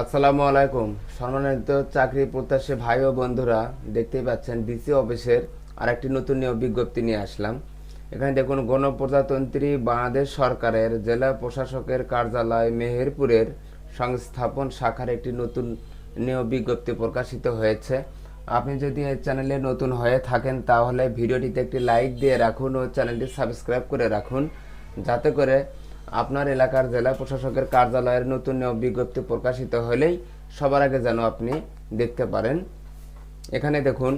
আসসালামু আলাইকুম। সম্মানিত চাকরি প্রত্যাশী ভাই ও বন্ধুরা, দেখতেই পাচ্ছেন ডিসি অফিসের আরেকটি নতুন নিয়োগ বিজ্ঞপ্তি নিয়ে আসলাম। এখানে দেখুন, গণপ্রজাতন্ত্রী বাংলাদেশ সরকারের জেলা প্রশাসকের কার্যালয় মেহেরপুরের সংস্থাপন শাখার একটি নতুন নিয়োগ বিজ্ঞপ্তি প্রকাশিত হয়েছে। আপনি যদি এই চ্যানেলে নতুন হয়ে থাকেন, তাহলে ভিডিওটিতে একটি লাইক দিয়ে রাখুন ও চ্যানেলটি সাবস্ক্রাইব করে রাখুন। যাতে করে আপনার এলাকার জেলা প্রশাসকের কার্যালয়ের নতুন নিয়োগ বিজ্ঞপ্তি প্রকাশিত হলেই সবার আগে যেন আপনি দেখতে পারেন। এখানে দেখুন,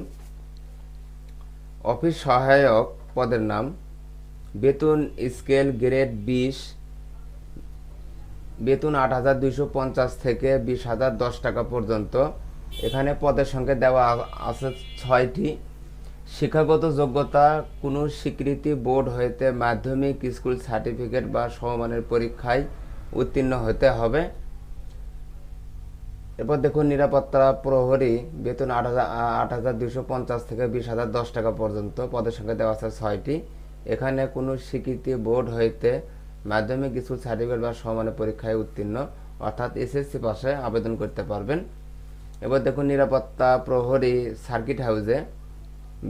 অফিস সহায়ক পদের নাম, বেতন স্কেল গ্রেড বিশ, বেতন আট হাজার দুইশো পঞ্চাশ থেকে বিশ হাজার দশ টাকা পর্যন্ত। এখানে পদের সংখ্যা দেওয়া আছে ছয়টি শিক্ষাগত যোগ্যতা কোনো স্বীকৃতি বোর্ড হইতে মাধ্যমিক স্কুল সার্টিফিকেট বা সমমানের পরীক্ষায় উত্তীর্ণ হতে হবে। এরপর দেখুন, নিরাপত্তা প্রহরী বেতন আট হাজার আট হাজার দুশো পঞ্চাশ থেকে বিশ হাজার দশ টাকা পর্যন্ত, পদের সংখ্যা দেওয়া আছে ছয়টি। এখানে কোনো স্বীকৃতি বোর্ড হইতে মাধ্যমিক স্কুল সার্টিফিকেট বা সমানের পরীক্ষায় উত্তীর্ণ, অর্থাৎ এসএসসি পাশে আবেদন করতে পারবেন। এবার দেখুন, নিরাপত্তা প্রহরী সার্কিট হাউসে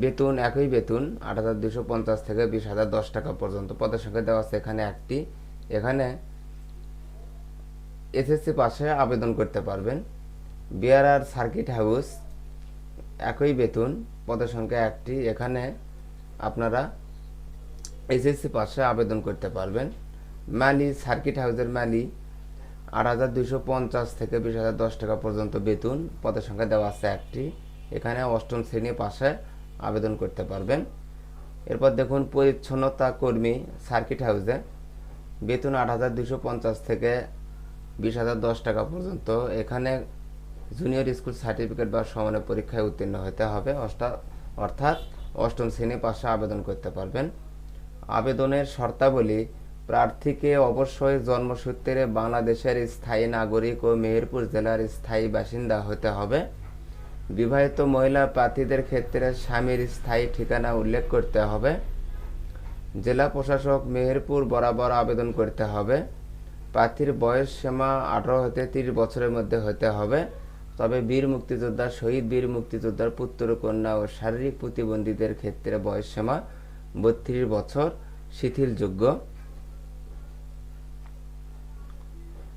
বেতন, একই বেতন, আট হাজার দুশো পঞ্চাশ থেকে বিশ হাজার দশ টাকা পর্যন্ত। পদের সংখ্যা দেওয়া আছে এখানে একটি। এখানে এসএসসি পাশে আবেদন করতে পারবেন। বিআরআর সার্কিট হাউস, একই বেতন, পদের সংখ্যা একটি। এখানে আপনারা এসএসসি পাশে আবেদন করতে পারবেন। মালি, সার্কিট হাউসের মালি, আট হাজার দুশো পঞ্চাশ থেকে বিশ হাজার দশ টাকা পর্যন্ত বেতন, পদের সংখ্যা দেওয়া আছে একটি। এখানে অষ্টম শ্রেণি পাশে আবেদন করতে পারবেন। এরপর দেখুন, পরিচ্ছন্নতা কর্মী সার্কিট হাউসে বেতন আট হাজার দুশো পঞ্চাশ থেকে বিশ হাজার দশ টাকা পর্যন্ত। এখানে জুনিয়র স্কুল সার্টিফিকেট বা সমানের পরীক্ষায় উত্তীর্ণ হতে হবে। অষ্টা- অর্থাৎ অষ্টম শ্রেণি পাশে আবেদন করতে পারবেন। আবেদনের শর্তাবলী, প্রার্থীকে অবশ্যই জন্মসূত্রে বাংলাদেশের স্থায়ী নাগরিক ও মেহেরপুর জেলার স্থায়ী বাসিন্দা হতে হবে। বিবাহিত মহিলা প্রার্থীদের ক্ষেত্রে স্বামীর স্থায়ী ঠিকানা উল্লেখ করতে হবে। জেলা প্রশাসক মেহেরপুর বরাবর আবেদন করতে হবে। প্রার্থীর বয়স সীমা আঠারো হতে তিরিশ বছরের মধ্যে হতে হবে। তবে বীর মুক্তিযোদ্ধা, শহীদ বীর মুক্তিযোদ্ধার পুত্র, কন্যা ও শারীরিক প্রতিবন্ধীদের ক্ষেত্রে বয়স সীমা বত্রিশ বছর, শিথিলযোগ্য।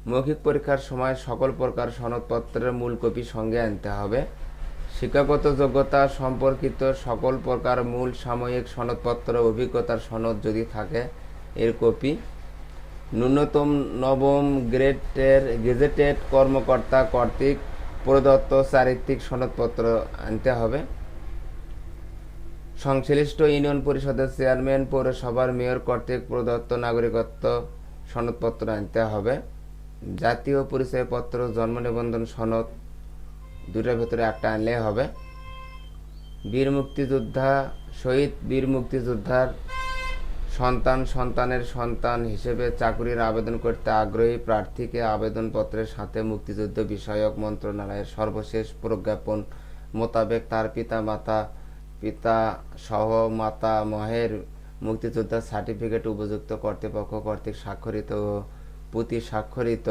মৌখিক পরীক্ষার সময় সকল প্রকার সনদপত্রের মূল কপি সঙ্গে আনতে হবে। শিক্ষাগত যোগ্যতা সম্পর্কিত সকল প্রকার মূল সাময়িক সনদপত্র, অভিজ্ঞতার সনদ যদি থাকে, এর কপি। ন্যূনতম নবম গ্রেডের গেজেটেড কর্মকর্তা কর্তৃক প্রদত্ত চারিত্রিক সনদপত্র আনতে হবে। সংশ্লিষ্ট ইউনিয়ন পরিষদের চেয়ারম্যান, পৌরসভার মেয়র কর্তৃক প্রদত্ত নাগরিকত্ব সনদপত্র আনতে হবে। জাতীয় পরিচয়পত্র, জন্ম নিবন্ধন সনদ দুটার ভেতরে একটা আনলে হবে। বীর মুক্তিযোদ্ধা শহীদ বীর মুক্তিযোদ্ধার সন্তান, সন্তানের সন্তান হিসেবে চাকরির আবেদন করতে আগ্রহী প্রার্থীকে আবেদনপত্রের সাথে মুক্তিযুদ্ধ বিষয়ক মন্ত্রণালয়ের সর্বশেষ প্রজ্ঞাপন মোতাবেক তার পিতা মাতা পিতা সহ মাতা মহের মুক্তিযোদ্ধার সার্টিফিকেট উপযুক্ত কর্তৃপক্ষ কর্তৃক স্বাক্ষরিত প্রতি স্বাক্ষরিত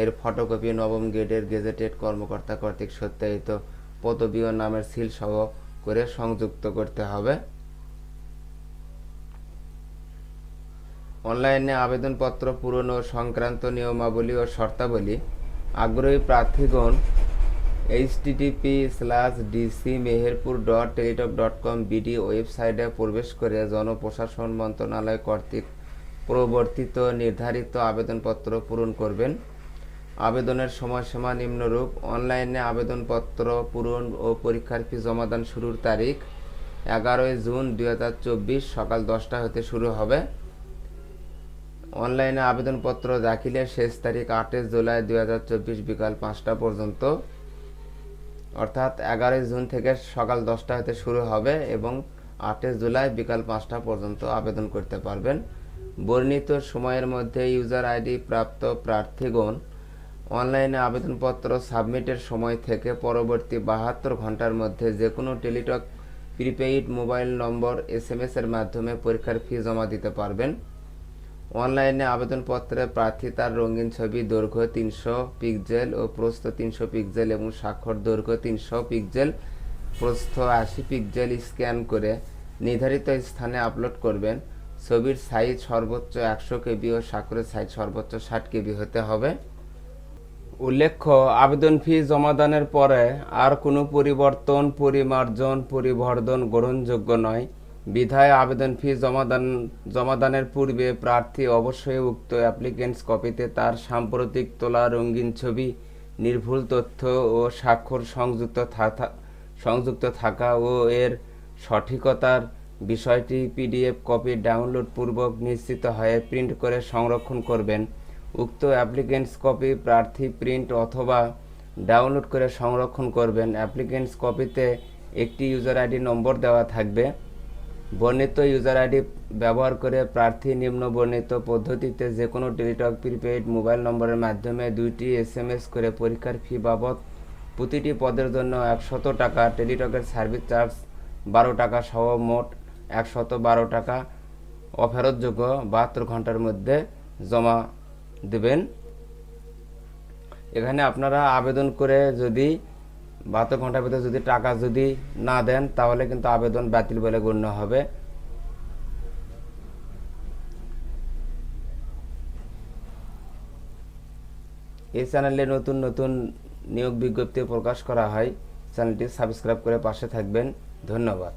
এর ফটোকপি নবম গ্রেডের গেজেটেড কর্মকর্তা কর্তৃক সত্যায়িত পদবী ও নামের সিল সহ করে সংযুক্ত করতে হবে। অনলাইনে আবেদনপত্র পূরণ ও সংক্রান্ত নিয়মাবলী ও শর্তাবলী। আগ্রহী প্রার্থীগণ HTTP slash DC Meherpur dot Teletalk dot com BD ওয়েবসাইটে প্রবেশ করে জনপ্রশাসন মন্ত্রণালয় কর্তৃক প্রবর্তিত নির্ধারিত আবেদনপত্র পূরণ করবেন। আবেদনের সময়সীমা নিম্নরূপ। অনলাইনে আবেদনপত্র পূরণ ও পরীক্ষার ফি জমাদান শুরুর তারিখ এগারোই জুন দু হাজার চব্বিশ সকাল দশটা হতে শুরু হবে। অনলাইনে আবেদনপত্র দাখিলের শেষ তারিখ আটই জুলাই দুই হাজার চব্বিশ বিকাল পাঁচটা পর্যন্ত। অর্থাৎ এগারোই জুন থেকে সকাল দশটা হতে শুরু হবে এবং আটই জুলাই বিকাল পাঁচটা পর্যন্ত আবেদন করতে পারবেন। বর্ণিত সময়ের মধ্যে ইউজার আইডি প্রাপ্ত প্রার্থীগণ অনলাইনে আবেদনপত্র সাবমিটের সময় থেকে পরবর্তী বাহাত্তর ঘণ্টার মধ্যে যে কোনো Teletalk, prepaid mobile number S M এর মাধ্যমে পরীক্ষার ফি জমা দিতে পারবেন। অনলাইনে আবেদনপত্রে প্রার্থী তার রঙিন ছবি, দৈর্ঘ্য তিনশো পিক্সেল ও প্রস্থ তিনশো পিক্সেল এবং স্বাক্ষর, দৈর্ঘ্য তিনশো পিক্সেল, প্রস্থ আশি পিক্সেল স্ক্যান করে নির্ধারিত স্থানে আপলোড করবেন। ছবির সাইজ সর্বোচ্চ একশো কেবি ও স্বাক্ষরের সাইজ সর্বোচ্চ ষাট কেবি হতে হবে। উল্লেখ্য, আবেদন ফি জমাদানের পরে আর কোনো পরিবর্তন, পরিমার্জন, পরিবর্ধন গ্রহণযোগ্য নয়। বিধায় আবেদন ফি জমাদান জমাদানের পূর্বে প্রার্থী অবশ্যই উক্ত অ্যাপ্লিকেন্টস কপিতে তার সাম্প্রতিক তোলা রঙিন ছবি, নির্ভুল তথ্য ও স্বাক্ষর সংযুক্ত সংযুক্ত থাকা ও এর সঠিকতার বিষয়টি পিডিএফ কপি ডাউনলোড পূর্বক নিশ্চিত হয়ে প্রিন্ট করে সংরক্ষণ করবেন। উক্ত অ্যাপ্লিকেন্টস কপি প্রার্থী প্রিন্ট অথবা ডাউনলোড করে সংরক্ষণ করবেন। অ্যাপ্লিকেন্টস কপিতে একটি ইউজার আইডি নম্বর দেওয়া থাকবে। বর্ণিত ইউজার আইডি ব্যবহার করে প্রার্থী নিম্ন বর্ণিত পদ্ধতিতে যে কোনো টেলিটক, প্রিপেইড মোবাইল নম্বরের মাধ্যমে দুইটি এসএমএস করে পরীক্ষার ফি বাবদ প্রতিটি পদের জন্য একশত টাকা, টেলিটকের সার্ভিস চার্জ বারো টাকা সহ মোট একশত বারো টাকা অফেরতযোগ্য বাহাত্তর ঘণ্টার মধ্যে জমা দেবেন। এখানে আপনারা আবেদন করে যদি বাহাত্তর ঘণ্টার ভিতরে যদি টাকা যদি না দেন, তাহলে কিন্তু আবেদন বাতিল বলে গণ্য হবে। এই চ্যানেলে নতুন নতুন নিয়োগ বিজ্ঞপ্তি প্রকাশ করা হয়। চ্যানেলটি সাবস্ক্রাইব করে পাশে থাকবেন। ধন্যবাদ।